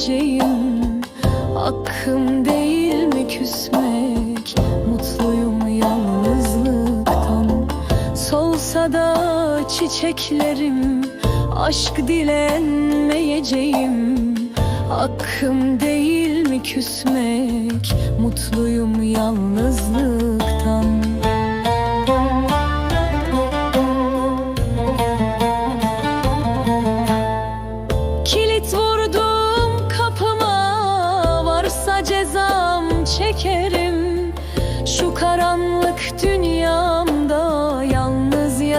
kaybedeceğim Hakkım değil mi küsmek? Mutluyum yalnızlıktan. Solsa da çiçeklerim Aşk dilenmeyeceğim. Hakkım değil mi küsmek? Mutluyum yalnızlıktan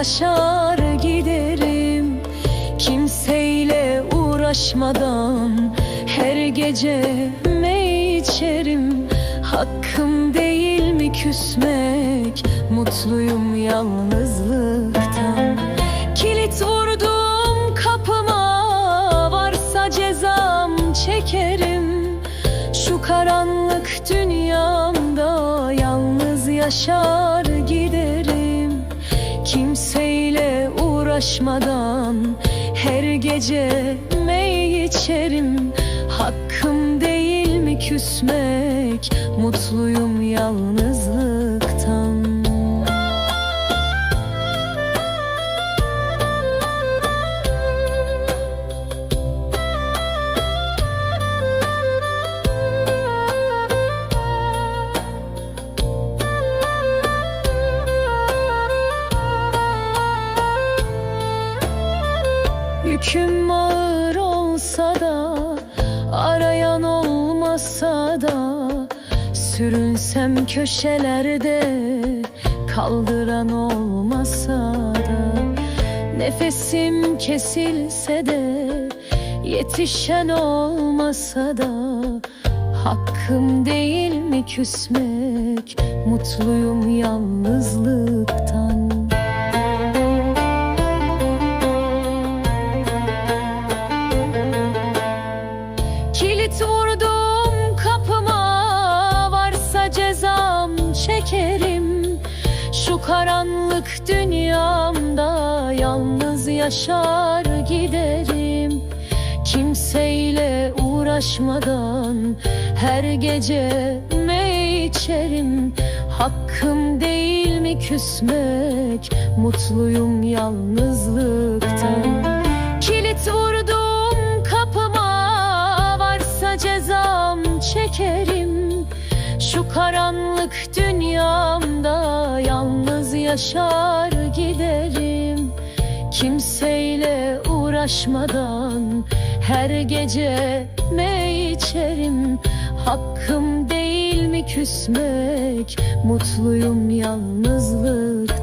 Yaşar giderim. Kimseyle uğraşmadan Her gece mey içerim? Hakkım değil mi küsmek? Mutluyum yalnızlıktan. Kilit vurdum kapıma Varsa cezam çekerim. Şu karanlık dünyamda Yalnız yaşar uğraşmadan Her gece mey içerim. Hakkım değil mi küsmek? Mutluyum yalnızlıktan ağır olsa da Arayan olmasa da Sürünsem köşelerde Kaldıran olmasa da Nefesim kesilse de Yetişen olmasa da Hakkım değil mi küsmek Mutluyum yalnızlıktan karanlık dünyamda Yalnız yaşar giderim. Kimseyle uğraşmadan Her gece mey içerim? Hakkım değil mi küsmek? Mutluyum yalnızlıktan. Kilit vurdum kapıma Varsa cezam çekerim. Şu karanlık dünyamda yaşar giderim. Kimseyle uğraşmadan Her gece mey içerim? Hakkım değil mi küsmek? Mutluyum yalnızlıktan